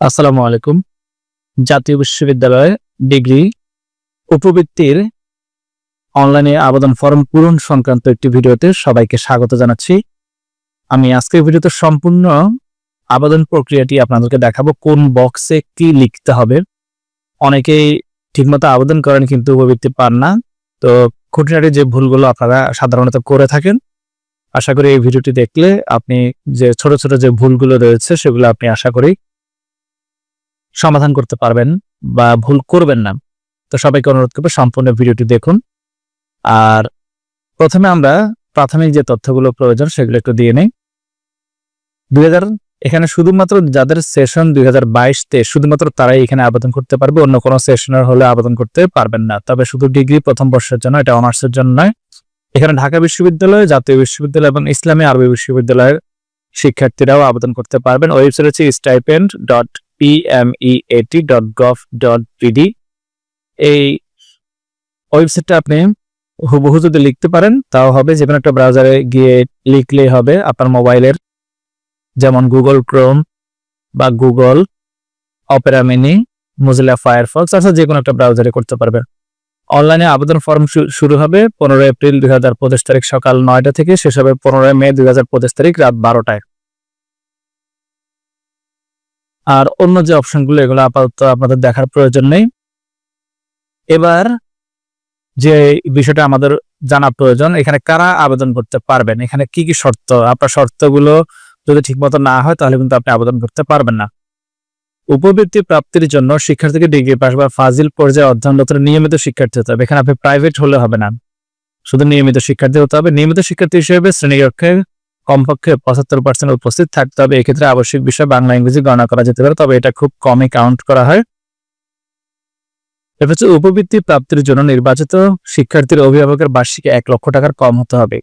আসসালামু আলাইকুম। জাতীয় বিশ্ববিদ্যালয়ে ডিগ্রি উপবৃত্তির অনলাইনে আবেদন ফর্ম পূরণ সংক্রান্ত একটি ভিডিওতে সবাইকে স্বাগত জানাচ্ছি। আমি আজকের ভিডিওতে সম্পূর্ণ আবেদন প্রক্রিয়াটি আপনাদেরকে দেখাবো, কোন বক্সে কি লিখতে হবে। অনেকেই ঠিকমতো আবেদন করেন কিন্তু উপবৃত্তি পান না। তো খুঁটিনাটি যে ভুলগুলো আপনারা সাধারণত করে থাকেন, আশা করি এই ভিডিওটি দেখলে আপনি যে ছোট ছোট যে ভুলগুলো রয়েছে সেগুলো আপনি আশা করি সমাধান করতে পারবেন বা ভুল করবেন না। তো সবাইকে অনুরোধ করব সম্পূর্ণ ভিডিওটি দেখুন। আর প্রথমে আমরা প্রাথমিক যে তথ্যগুলো প্রয়োজন সেগুলো একটু দিয়ে নেই। দুই এখানে শুধুমাত্র যাদের সেশন দুই হাজার বাইশতে শুধুমাত্র তারাই এখানে আবেদন করতে পারবে, অন্য কোনো সেশনের হলে আবেদন করতে পারবেন না। তবে শুধু ডিগ্রি প্রথম বর্ষের জন্য, এটা অনার্সের জন্য নয়। এখানে ঢাকা বিশ্ববিদ্যালয়, জাতীয় বিশ্ববিদ্যালয় এবং ইসলামী আরবি বিশ্ববিদ্যালয়ের শিক্ষার্থীরাও আবেদন করতে পারবেন। ওয়েবসাইট হচ্ছে stipend dot PMEAT dot gov dot PD এই ওয়েবসাইটটা আপনি হুবহু যদি লিখতে পারেন, তাও হবে। যে কোনো একটা ব্রাউজারে গিয়ে লিখলেই হবে আপনার মোবাইলের। যেমন গুগল ক্রোম বা Google Opera mini Mozilla Firefox অর্থাৎ যে কোনো একটা ব্রাউজারে করতে পারবেন। অনলাইনে আবেদন ফর্ম শুরু হবে পনেরোই এপ্রিল দুই হাজার পঁচিশ তারিখ সকাল নয়টা থেকে। শেষ হবে পনেরোই মে দুই হাজার পঁচিশ তারিখ রাত বারোটায়। আর অন্য যে অপশনগুলো, এগুলো আপাতত আপনাদের দেখার প্রয়োজন নেই। এবার যে বিষয়টা আমাদের জানা প্রয়োজন, এখানে কারা আবেদন করতে পারবেন? এখানে কি কি শর্ত? আপনার শর্তগুলো যদি ঠিকমতো না হয়, তাহলে কিন্তু আপনি আবেদন করতে পারবেন না। উপবৃত্তি প্রাপ্তির জন্য শিক্ষার্থীকে ডিগ্রি পাস বা ফাজিল পর্যায়ে অধ্যয়নরত নিয়মিত শিক্ষার্থী হতে হবে। এখানে আপনি প্রাইভেট হলে হবে না। শুধু নিয়মিত শিক্ষার্থী হতে হবে। নিয়মিত শিক্ষার্থী হিসেবে শ্রেণীকক্ষে কমপক্ষে পঁচাত্তর পার্সেন্ট উপস্থিত থাকতে হবে। এক্ষেত্রে আবশ্যিক বিষয় বাংলা, ইংরেজি গণনা করা যেতে পারে। তবে এটা খুব কমই কাউন্ট করা হয়। হচ্ছে উপবৃত্তি প্রাপ্তির জন্য নির্বাচিত শিক্ষার্থীর অভিভাবকের বার্ষিক এক লক্ষ টাকার কম হতে হবে।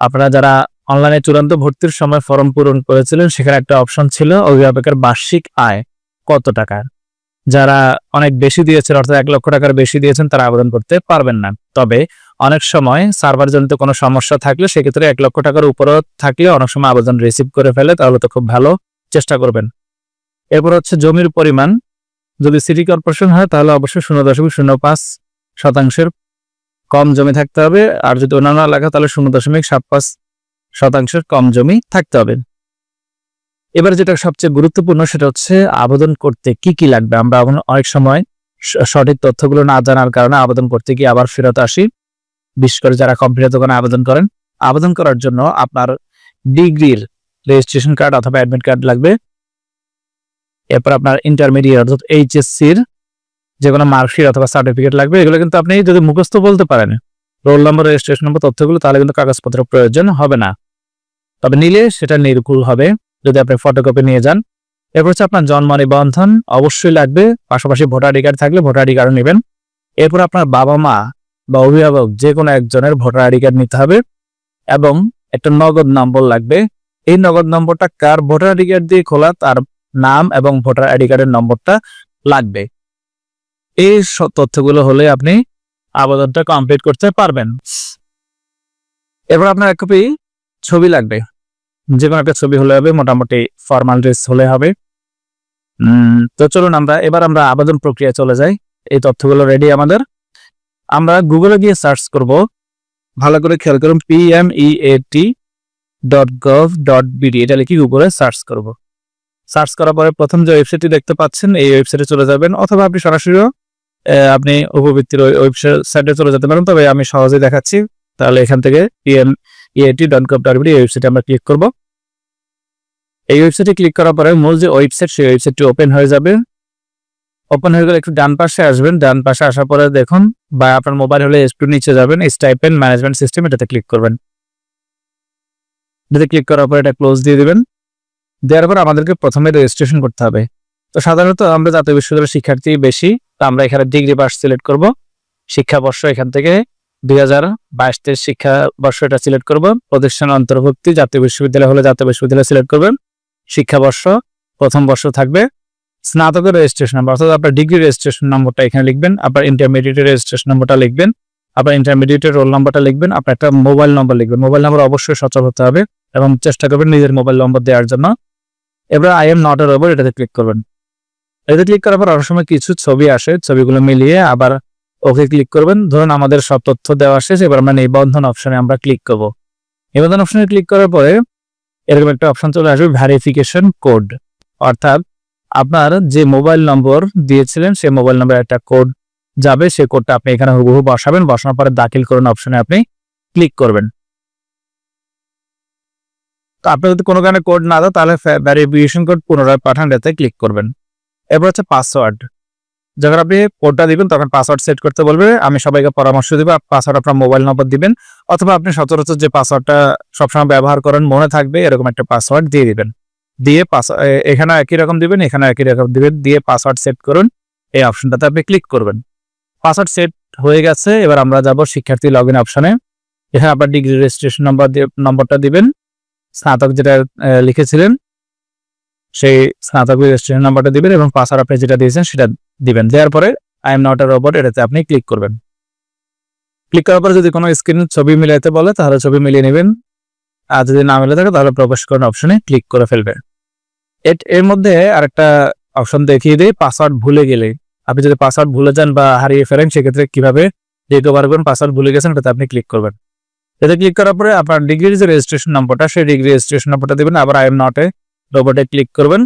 আপনারা যারা অনলাইনে চূড়ান্ত ভর্তির সময় ফর্ম পূরণ করেছিলেন, সেখানে একটা অপশন ছিল অভিভাবকের বার্ষিক আয়। কত টাকার যারা অনেক বেশি দিয়েছেন, অর্থাৎ এক লক্ষ টাকার বেশি দিয়েছেন, তারা আবেদন করতে পারবেন না। তবে অনেক সময় সার্ভার জনিত কোনো সমস্যা থাকলে সেক্ষেত্রে এক লক্ষ টাকার উপরও থাকলে অনেক সময় আবেদন রিসিভ করে ফেলে, তাহলে তো খুব ভালো চেষ্টা করবেন। এরপর হচ্ছে জমির পরিমাণ। যদি সিটি কর্পোরেশন হয়, তাহলে অবশ্যই শূন্য দশমিক শূন্য পাঁচ শতাংশের কম জমি থাকতে হবে। আর যদি অন্যান্য এলাকা, তাহলে শূন্য দশমিক সাত পাঁচ শতাংশের কম জমি থাকতে হবে। এবার যেটা সবচেয়ে গুরুত্বপূর্ণ সেটা হচ্ছে আবেদন করতে কি কি লাগবে? আমরা অনেক সময় সঠিক তথ্যগুলো না জানার কারণে আবেদন করতে গিয়ে আবার ফেরত আসি। বিশেষ করে যারা কম্পিউটার দোকানে আবেদন করেন, আবেদন করার জন্য আপনার ডিগ্রির রেজিস্ট্রেশন কার্ড অথবা অ্যাডমিট কার্ড লাগবে। এরপর আপনার ইন্টারমিডিয়েট অর্থাৎ এইচএসসির যে কোনো মার্কশিট অথবা সার্টিফিকেট লাগবে। এগুলো কিন্তু আপনি যদি মুখস্থ বলতে পারেন, রোল নম্বর, রেজিস্ট্রেশন নম্বর, তথ্যগুলো, তাহলে কিন্তু কাগজপত্র প্রয়োজন হবে না। তবে নিলে সেটা নির্ভুল হবে। যদি আপনি ফটোকপি নিয়ে যান। এরপর হচ্ছে আপনার জন্ম নিবন্ধন, অবশ্যই লাগবে। পাশাপাশি ভোটার কার্ড থাকলে ভোটার আইডি কার্ড নেবেন। এরপর আপনার বাবা মা বা অভিভাবক যে কোনো একজনের ভোটার কার্ড নিতে হবে এবং একটা নগদ নম্বর লাগবে। এই নগদ নম্বরটা কার ভোটার কার্ড দিয়ে খোলা, তার নাম এবং ভোটার আইডি কার্ডের নম্বরটা লাগবে। এই তথ্যগুলো হলে আপনি আবেদনটা কমপ্লিট করতে পারবেন। এরপর আপনার এক কপি ছবি লাগবে। যে কোনো একটা ছবি হলে হবে, মোটামুটি ফর্মাল ড্রেস হলে হবে। তো চলুন আমরা, এবার আমরা আবেদন প্রক্রিয়া চলে যাই। এই তথ্যগুলো রেডি আমাদের। আমরা গুগলে গিয়ে সার্চ করব। ভালো করে খেয়াল করুন PMEAT dot gov dot BD এটা লিখে গুগলে সার্চ করব। সার্চ করার পরে প্রথম যে ওয়েবসাইটটি দেখতে পাচ্ছেন, এই ওয়েবসাইটে চলে যাবেন, অথবা আপনি সরাসরিও আপনি উপবৃত্তির ওয়েবসাইটে চলে যেতে পারেন। তবে আমি সহজেই দেখাচ্ছি, তাহলে এখান থেকে PM EAT dot gov dot এই ওয়েবসাইটে আমরা ক্লিক করব। এই ওয়েবসাইটে ক্লিক করার পরে মূল যে ওয়েবসাইট সেই ওয়েবসাইটটি ওপেন হয়ে যাবে। ওপেন হয়ে গেলে একটু ডান পাশে আসবেন। ডান পাশে আসার পরে দেখুন, বা আপনার মোবাইল হলে একটু নিচে যাবেন। স্টাইপেন্ড ম্যানেজমেন্ট সিস্টেম এটাতে ক্লিক করবেন। এটাতে ক্লিক করার পরে এটা ক্লোজ দিয়ে দিবেন। দেওয়ার পর আমাদেরকে প্রথমে রেজিস্ট্রেশন করতে হবে। তো সাধারণত আমরা জাতীয় বিশ্ববিদ্যালয়ের শিক্ষার্থী বেশি, তো আমরা এখানে ডিগ্রি পাস সিলেক্ট করব। শিক্ষাবর্ষ এখান থেকে দুই হাজার বাইশ তেইশ শিক্ষাবর্ষ এটা সিলেক্ট করব। প্রতিষ্ঠান অন্তর্ভুক্তি জাতীয় বিশ্ববিদ্যালয় হলে জাতীয় বিশ্ববিদ্যালয় সিলেক্ট করবেন। শিক্ষাবর্ষ প্রথম বর্ষ থাকবে। স্নাতকের রেজিস্ট্রেশন নাম্বার অর্থাৎ আপনার ডিগ্রি রেজিস্ট্রেশন নম্বরটা এখানে লিখবেন, আপনার ইন্টারমিডিয়েটের রেজিস্ট্রেশন নম্বরটা লিখবেন, আপনার ইন্টারমিডিয়েটের রোল নম্বরটা লিখবেন, আপনার একটা মোবাইল নম্বর লিখবেন। মোবাইল নম্বর অবশ্যই সচল হতে হবে এবং চেষ্টা করবেন নিজের মোবাইল নম্বর দেওয়ার জন্য। এবার আই এম নট এর ওভার এটাতে ক্লিক করবেন। এতে ক্লিক করার পর অনেক সময় কিছু ছবি আসে, ছবিগুলো মিলিয়ে আবার ওকে ক্লিক করবেন। ধরুন আমাদের সব তথ্য দেওয়া শেষ, এবার আমরা নিবন্ধন অপশনে আমরা ক্লিক করব। নিবন্ধন অপশনে ক্লিক করার পরে এরকম একটা অপশন চলে আসবে ভ্যারিফিকেশন কোড অর্থাৎ আপনার যে মোবাইল নম্বর দিয়েছিলেন, সেই মোবাইল নম্বরে একটা কোড যাবে, সেই কোডটা আপনি এখানে হুবহু বসাবেন। বসানোর পরে দাখিল করুন অপশনে আপনি ক্লিক করবেন। তো আপনার যদি কোনো কারণে কোড না দাও তাহলে ভ্যারিফিকেশন কোড পুনরায় পাঠান, এতে ক্লিক করবেন। এরপর হচ্ছে পাসওয়ার্ড যখন আপনি কোডটা দিবেন, তখন পাসওয়ার্ড সেট করতে বলবে, আমি সবাইকে পরামর্শ দিব পাসওয়ার্ড আপনার মোবাইল নম্বর দিবেন, অথবা আপনি সচরাচর যে পাসওয়ার্ডটা সবসময় ব্যবহার করেন, মনে থাকবে, এরকম একটা পাসওয়ার্ড দিয়ে দিবেন। দিয়ে পাস এখানে একই রকম দিবেন, এখানে একই রকম দিবেন, দিয়ে পাসওয়ার্ড সেট করুন, এই অপশনটাতে আপনি ক্লিক করবেন। পাসওয়ার্ড সেট হয়ে গেছে, এবার আমরা যাব শিক্ষার্থী লগ ইন অপশনে এখানে আপনার ডিগ্রি রেজিস্ট্রেশন নম্বর নম্বরটা দিবেন। স্নাতক যেটা লিখেছিলেন, সেই স্নাতক রেজিস্ট্রেশন নাম্বারটা দিবেন এবং পাসওয়ার্ড আপনি যেটা দিয়েছেন, সেটা দিবেন। দেওয়ার পরে I am not a robot এটাতে আপনি ক্লিক করবেন। ক্লিক করার পরে যদি কোনো স্ক্রিন ছবি মিলাইতে বলে, তাহলে ছবি মিলিয়ে নেবেন। আর যদি না মিলে থাকে, তাহলে প্রবেশ করার অপশনে ক্লিক করে ফেলবেন এর মধ্যে আরেকটা অপশন দেখিয়ে দিই পাসওয়ার্ড ভুলে গেলে। আপনি যদি পাসওয়ার্ড ভুলে যান বা হারিয়ে ফেলেন, সেক্ষেত্রে কীভাবে রিকভার করবেন পাসওয়ার্ড ভুলে গেছেন এটাতে আপনি ক্লিক করবেন। এতে ক্লিক করার পরে আপনার ডিগ্রির যে রেজিস্ট্রেশন নম্বরটা সেই ডিগ্রি রেজিস্ট্রেশন নম্বরটা দিবেন। আবার আই এম নট রোবটে ক্লিক করবেন।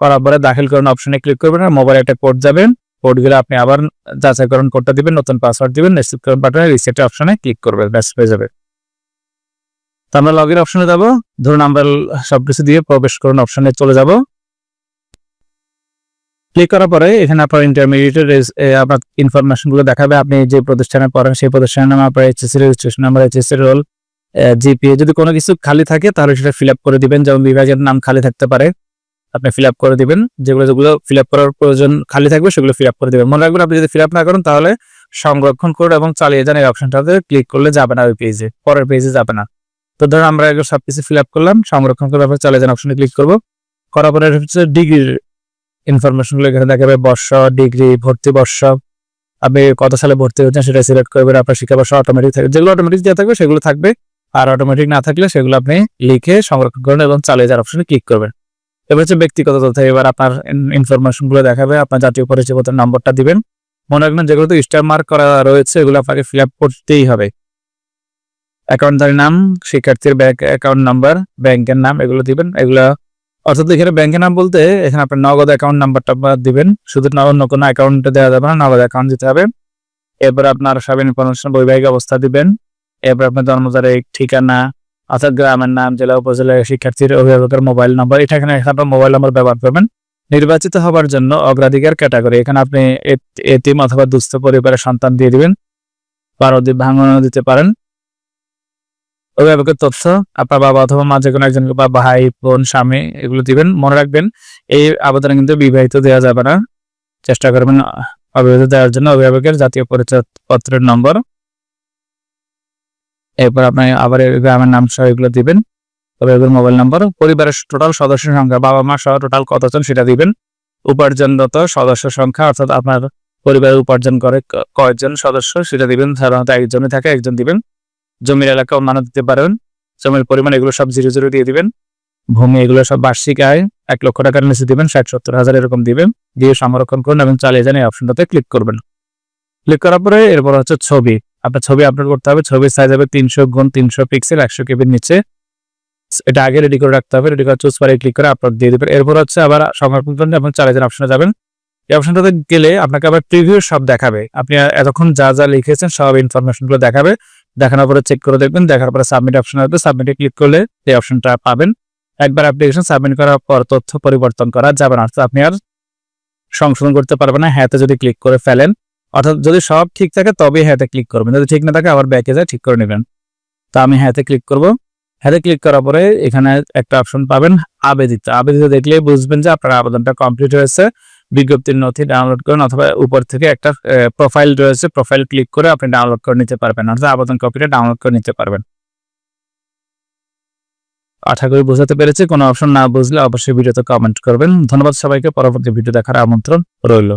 করার পরে দাখিল করুন অপশনে ক্লিক করবেন আর মোবাইলে একটা কোড যাবেন। কোডগুলো আপনি আবার যাচাইকরণ কোডটা দিবেন, নতুন পাসওয়ার্ড দিবেন করুন বাটনে রিসেট অপশনে ক্লিক করবেন, ব্যাস, হয়ে যাবে। তো আমরা লগ ইন অপশনে যাব, ধরুন আমরা সবকিছু দিয়ে প্রবেশ করুন অপশনে চলে যাব। ক্লিক করার পরে এখানে আপনার ইন্টারমিডিয়েটের আপনার ইনফরমেশনগুলো দেখাবে, আপনি যে প্রতিষ্ঠানে পড়েন সেই প্রতিষ্ঠানের নাম, আপনার HSC registration number HSC roll GPA যদি কোনো কিছু খালি থাকে তাহলে সেটা ফিল করে দিবেন, যেমন বিভাগের নাম খালি থাকতে পারে। আপনি ফিল আপ করে দিবেন। যেগুলো যেগুলো ফিল আপ করার প্রয়োজন খালি থাকবে, সেগুলো ফিল আপ করে দিবেন। মনে রাখবেন, আপনি যদি ফিল আপ না করেন, তাহলে সংরক্ষণ করুন এবং চালিয়ে যান এই অপশনটাতে ক্লিক করলে যাবে না ওই পেজে পরের পেজে যাবে না। তো ধরুন, আমরা এগুলো সবকিছু ফিল আপ করলাম, সংরক্ষণ করে তারপর চালিয়ে যান অপশনে ক্লিক করব। করার পরে হচ্ছে ডিগ্রির ইনফরমেশনগুলো এখানে দেখাবে, বর্ষ ডিগ্রি ভর্তি বর্ষ। আপনি কত সালে ভর্তি হচ্ছেন সেটা সিলেক্ট করবেন, আপনার শিক্ষাবর্ষ অটোমেটিক থাকবে। যেগুলো অটোমেটিক দেওয়া থাকবে, সেগুলো থাকবে। আর অটোমেটিক না থাকলে সেগুলো আপনি লিখে সংরক্ষণ করবেন এবং চালিয়ে যাওয়ার অপশনে ক্লিক করবেন। এবার হচ্ছে ব্যক্তিগত তথ্য। এবার আপনার ইনফরমেশনগুলো দেখাবে, আপনার জাতীয় পরিচয়পত্রের নম্বরটা দিবেন। মনে রাখবেন যেগুলোতে স্টার মার্ক করা রয়েছে, এগুলো আপনাকে ফিল করতেই হবে। অ্যাকাউন্টধারী নাম, শিক্ষার্থীর ব্যাংক অ্যাকাউন্ট নাম্বার ব্যাংকের নাম, এগুলো দিবেন। এগুলো, অর্থাৎ এখানে ব্যাংকের নাম বলতে এখানে আপনার নগদ অ্যাকাউন্ট নাম্বারটা দিবেন। শুধু অন্য কোনো অ্যাকাউন্টে দেওয়া যাবে না, নগদ অ্যাকাউন্ট দিতে হবে। এরপর আপনার সব ইনফরমেশন বৈবাহিক অবস্থা দিবেন। এরপর আপনার জন্ম তারিখ, ঠিকানা অর্থাৎ গ্রামের নাম, জেলা, উপজেলা, শিক্ষার্থীর অভিভাবকের মোবাইল নম্বর এটা এখানে আপনার মোবাইল নম্বর ব্যবহার করবেন। নির্বাচিত হবার জন্য অগ্রাধিকার ক্যাটাগরি, এখানে আপনি এত- এতিম অথবা দুস্থ পরিবারের সন্তান দিয়ে দিবেন। বারো দ্বীপ ভাঙানো দিতে পারেন। অভিভাবকের তথ্য, আপনার বাবা অথবা মা যে কোনো একজন বা ভাই, বোন, স্বামী, এগুলো দিবেন। মনে রাখবেন, এই আবেদনে কিন্তু বিবাহিত দেওয়া যাবে না। চেষ্টা করবেন অবিবাহিত দেওয়ার জন্য অভিভাবকের জাতীয় পরিচয় পত্রের নম্বর। এরপর আপনি আবার গ্রামের নাম সহ এগুলো দিবেন। অভিভাবকের মোবাইল নম্বর পরিবারের টোটাল সদস্য সংখ্যা, বাবা মা সহ টোটাল কতজন সেটা দিবেন। উপার্জনরত সদস্য সংখ্যা, অর্থাৎ আপনার পরিবারের উপার্জন করে ক- কয়জন সদস্য সেটা দিবেন। সাধারণত একজনই থাকে, একজন দিবেন। জমির এলাকা অন্যান্য দিতে পারেন। জমির পরিমাণ এগুলো সব জিরো জিরো দিয়ে দিবেন। ভূমি এগুলো সব বার্ষিক আয় এক লক্ষ টাকার নিচে দিবেন, ষাট সত্তর হাজার এরকম দিবেন। দিয়ে সংরক্ষণ করুন এবং চালিয়ে যান এই অপশনটাতে ক্লিক করবেন। ক্লিক করার পরে এরপর হচ্ছে ছবি। আপনার ছবি আপলোড করতে হবে, ছবির সাইজ হবে তিনশো গুণ তিনশো পিক্সেল একশো কেবির নিচে। এটা আগে রেডি করে রাখতে হবে রেডি করে চুজ পারে ক্লিক করে আপলোড দিয়ে দেবেন। এরপর হচ্ছে আবার সংরক্ষণ এবং চালিয়ে যান অপশনে যাবেন, এই অপশনটাতে গেলে আপনাকে আবার প্রিভিউ সব দেখাবে। আপনি এতক্ষণ যা যা লিখেছেন সব ইনফরমেশনগুলো দেখাবে। দেখানোর পরে চেক করে দেখবেন, দেখার পরে সাবমিট অপশন আসবে। সাবমিটে ক্লিক করলে এই অপশনটা পাবেন। একবার অ্যাপ্লিকেশন সাবমিট করার পর তথ্য পরিবর্তন করা যাবে না। আপনি আর সংশোধন করতে পারবেন না। হ্যাঁতে যদি ক্লিক করে ফেলেন অর্থাৎ যদি সব ঠিক থাকে তবেই হ্যাঁতে ক্লিক করবেন। যদি ঠিক না থাকে আবার ব্যাকে যায় ঠিক করে নেবেন। তো আমি হ্যাঁতে ক্লিক করব। হ্যাঁতে ক্লিক করার পরে এখানে একটা অপশন পাবেন আবেদিত। আবেদিত দেখলে বুঝবেন যে আপনার আবেদনটা কমপ্লিট হয়েছে, বিজ্ঞপ্তির নথি ডাউনলোড করেন অথবা উপর থেকে একটা প্রোফাইল রয়েছে প্রোফাইল ক্লিক করে আপনি ডাউনলোড করে নিতে পারবেন। অর্থাৎ আবেদন কপিটা ডাউনলোড করে নিতে পারবেন। আশা করি বোঝাতে পেরেছি। কোনো অপশন না বুঝলে অবশ্যই ভিডিওতে কমেন্ট করবেন। ধন্যবাদ সবাইকে। পরবর্তী ভিডিও দেখার আমন্ত্রণ রইল।